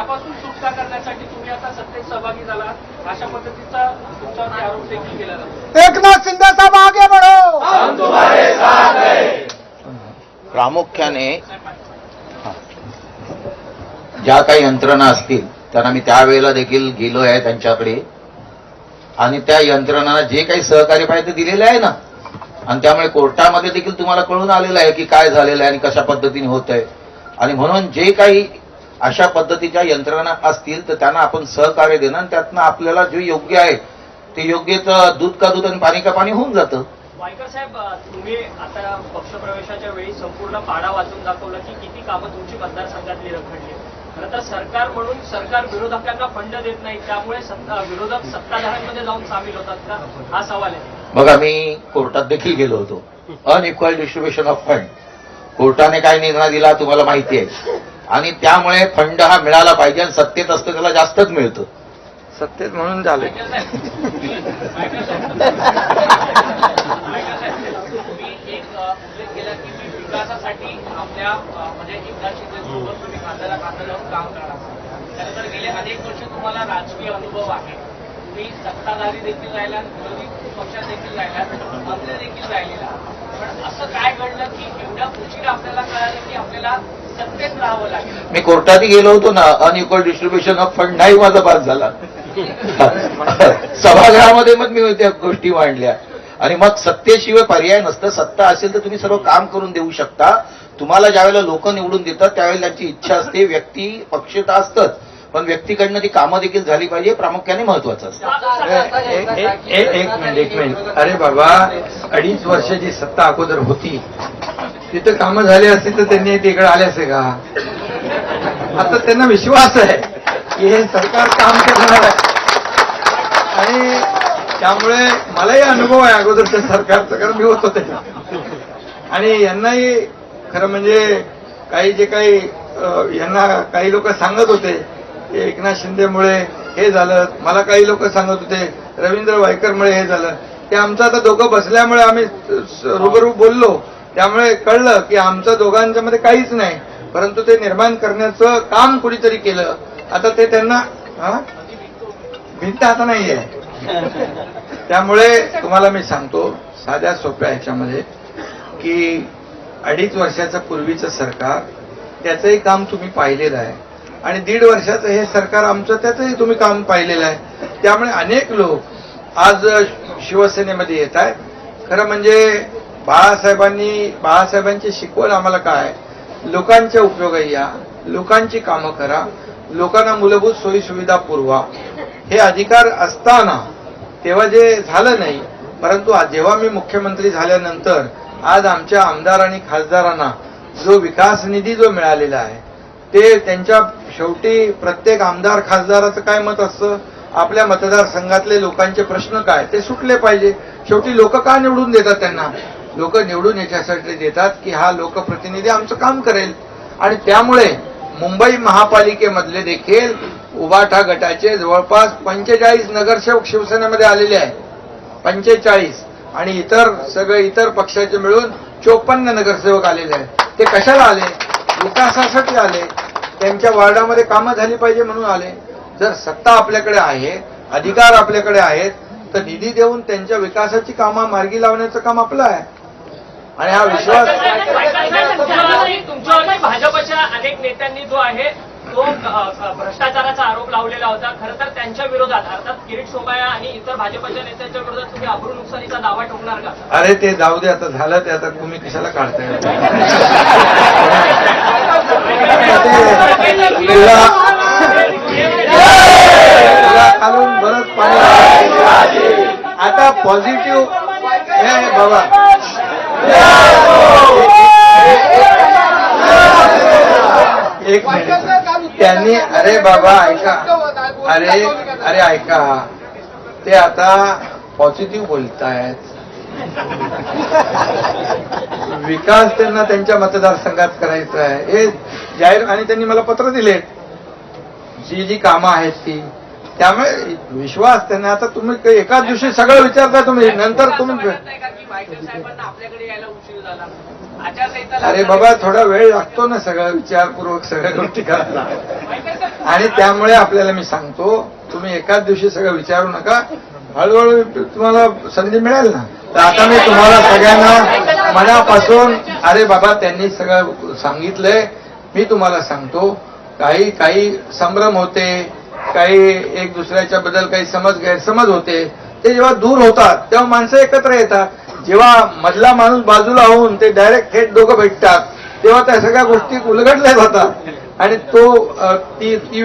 त्यापासून सुटका करण्यासाठी तुम्ही आता सत्तेत सहभागी झाला. अशा पद्धतीचा तुमच्यावरती आरोप देखील केला जातो. एकनाथ शिंदे साहब आगे बढ़ो. प्रामुख्याने हा. ज्या काही यंत्रणा असतील त्यांना मी त्यावेळेला देखील गेलो आहे त्यांच्याकडे. आणि त्या यंत्रणांना जे काही सहकार्य पाहिजे ते दिलेले आहे ना. आणि त्यामुळे कोर्टामध्ये देखील तुम्हाला कळून आलेलं आहे की काय झालेलं आहे आणि कशा पद्धतीने होत आहे आणि म्हणून जे काही अशा पद्धतीच्या यंत्रणा असतील तर त्यांना आपण सहकार्य देणं आणि त्यातनं आपल्याला जे योग्य आहे ते योग्य तर दूध का दूध आणि पाणी का पाणी होऊन जातं. वायकर साहेब तुम्ही आता पक्षप्रवेशाच्या वेळी संपूर्ण पाडा वाचून दाखवलं की किती कामं तुमची मतदारसंघातली रखडली. खरं तर सरकार म्हणून सरकार विरोधकांना फंड देत नाही त्यामुळे सत्ता विरोधक सत्ताधाऱ्यांमध्ये जाऊन सामील होतात का? हा सवाल आहे. बघा मी कोर्टात देखील गेलो होतो. अनइक्वल डिस्ट्रीब्युशन ऑफ फंड कोर्टाने काय निर्णय दिला तुम्हाला माहिती आहे. आणि त्यामुळे फंड हा मिळाला पाहिजे आणि सत्तेत असतं त्याला जास्तच मिळतं. सत्तेत म्हणून झाले. म्हणजे राजकीय अनुभव आहे तुम्ही सत्ताधारी देखील राहिला विरोधी पक्षात देखील राहिला मंत्री देखील राहिलेला पण असं काय घडलं की एवढ्या उशिरा आपल्याला कळालं की आपल्याला मी कोर्टातही गेलो होतो ना अनइक्वल डिस्ट्रीब्युशन ऑफ फंड नाही माझा पास झाला. सभागृहामध्ये मग मी त्या गोष्टी मांडल्या. आणि मग सत्तेशिवाय पर्याय नसतं. सत्ता असेल तर तुम्ही सर्व काम करून देऊ शकता. तुम्हाला ज्यावेळेला लोक निवडून देतात त्यावेळेला त्यांची इच्छा असते. व्यक्ती पक्ष तर असतंच. पण व्यक्तीकडनं ती कामं देखील झाली पाहिजे. प्रामुख्याने महत्वाचं असतं. एक मिनिट एक मिनिट. अरे बाबा अडीच वर्षाची सत्ता अगोदर होती तिथं कामं झाली असती तर त्यांनी तिकडे आले असते का? आता त्यांना विश्वास आहे की हे सरकार काम करणार आहे. आणि त्यामुळे मलाही अनुभव आहे अगोदरच्या सरकारचं कारण मी होतो त्याच्या आणि यांनाही खरं म्हणजे काही जे काही यांना काही लोक सांगत होते की एकनाथ शिंदेमुळे हे झालं मला काही लोक सांगत होते रवींद्र वायकरमुळे हे झालं. ते आमचं आता दोघं बसल्यामुळे आम्ही रुबरू रूबरू बोललो. त्यामुळे कळलं की आमचं दोघांच्या मध्ये काहीच नाही. परंतु ते निर्माण करण्याचं काम कुणीतरी केलं. आता ते त्यांना भिंत आता नाहीये. त्यामुळे तुम्हाला मी सांगतो साध्या सोप्या ह्याच्यामध्ये की अडीच वर्षाचं पूर्वीचं सरकार त्याचंही काम तुम्ही पाहिलेलं आहे. आणि दीड वर्षाचं हे सरकार आमचं त्याचंही तुम्ही काम पाहिलेलं आहे. त्यामुळे अनेक लोक आज शिवसेनेमध्ये येत आहेत. खरं म्हणजे बाळासाहेबांनी बाळासाहेबांची शिकवण आम्हाला काय? लोकांच्या उपयोगही या लोकांची कामं करा लोकांना मूलभूत सोयी सुविधा पुरवा. हे अधिकार असताना तेव्हा जे झालं नाही परंतु जेव्हा मी मुख्यमंत्री झाल्यानंतर आज आमच्या आमदार आणि खासदारांना जो विकास निधी जो मिळालेला आहे ते त्यांच्या शेवटी प्रत्येक आमदार खासदाराचं काय मत असतं? आपल्या मतदारसंघातले लोकांचे प्रश्न काय? ते सुटले पाहिजे. शेवटी लोक का निवडून देतात त्यांना? लोक निवडून याच्यासाठी देतात की हा लोकप्रतिनिधी आमचं काम करेल. आणि त्यामुळे मुंबई महापालिकेमधले देखील उबाठा गटाचे जवळपास पंचेचाळीस नगरसेवक शिवसेनेमध्ये आलेले आहेत. पंचेचाळीस. आणि इतर सगळे इतर पक्षाचे मिळून चोपन्न नगरसेवक आलेले आहेत. ते कशाला आले? विकासासाठी आले. त्यांच्या वार्डामध्ये कामं झाली पाहिजे म्हणून आले. जर सत्ता आपल्याकडे आहे अधिकार आपल्याकडे आहेत तर निधी देऊन त्यांच्या विकासाची कामं मार्गी लावण्याचं काम आपलं आहे. आणि हा विश्वास तुमच्यावरती भाजपच्या अनेक नेत्यांनी जो आहे तो भ्रष्टाचाराचा आरोप लावलेला होता. खरं तर त्यांच्या विरोधात अर्थात किरीट सोबाया आणि इतर भाजपच्या नेत्यांच्या विरोधात तुम्ही अब्रू नुकसानीचा दावा ठोकणार का? अरे ते जाऊ दे आता झालं ते आता तुम्ही कशाला काढताय? खालून बरंच पाणी. आता पॉझिटिव्ह हे बाबा. एक मिनिट त्यांनी अरे बाबा ऐका. अरे अरे ऐका. ते आता पॉझिटिव्ह बोलतायत. विकास त्यांना त्यांच्या मतदारसंघात करायचा आहे. हे जाहीर आणि त्यांनी मला पत्र दिले जी जी कामं आहेत ती. त्यामुळे विश्वास त्यांना आता तुम्ही एकाच दिवशी सगळं विचारता तुम्ही नंतर तुम्ही अरे बाबा थोडा वेळ लागतो ना सगळं विचारपूर्वक सगळ्या गोष्टी करायला. आणि त्यामुळे आपल्याला मी सांगतो तुम्ही एकाच दिवशी सगळं विचारू नका. हळूहळू तुम्हाला संधी मिळेल ना. तर आता मी तुम्हाला सगळ्यांना मनापासून अरे बाबा त्यांनी सगळं सांगितलंय. मी तुम्हाला सांगतो काही काही संभ्रम होते. काही एक दुसऱ्याच्या बद्दल काही समज गैरसमज होते ते जेव्हा दूर होतात तेव्हा माणसं एकत्र येतात. जेव्हा मधला माणूस बाजूला होऊन ते डायरेक्ट थेट दोघं भेटतात तेव्हा त्या सगळ्या गोष्टी उलगडल्या जातात. आणि तो ती ती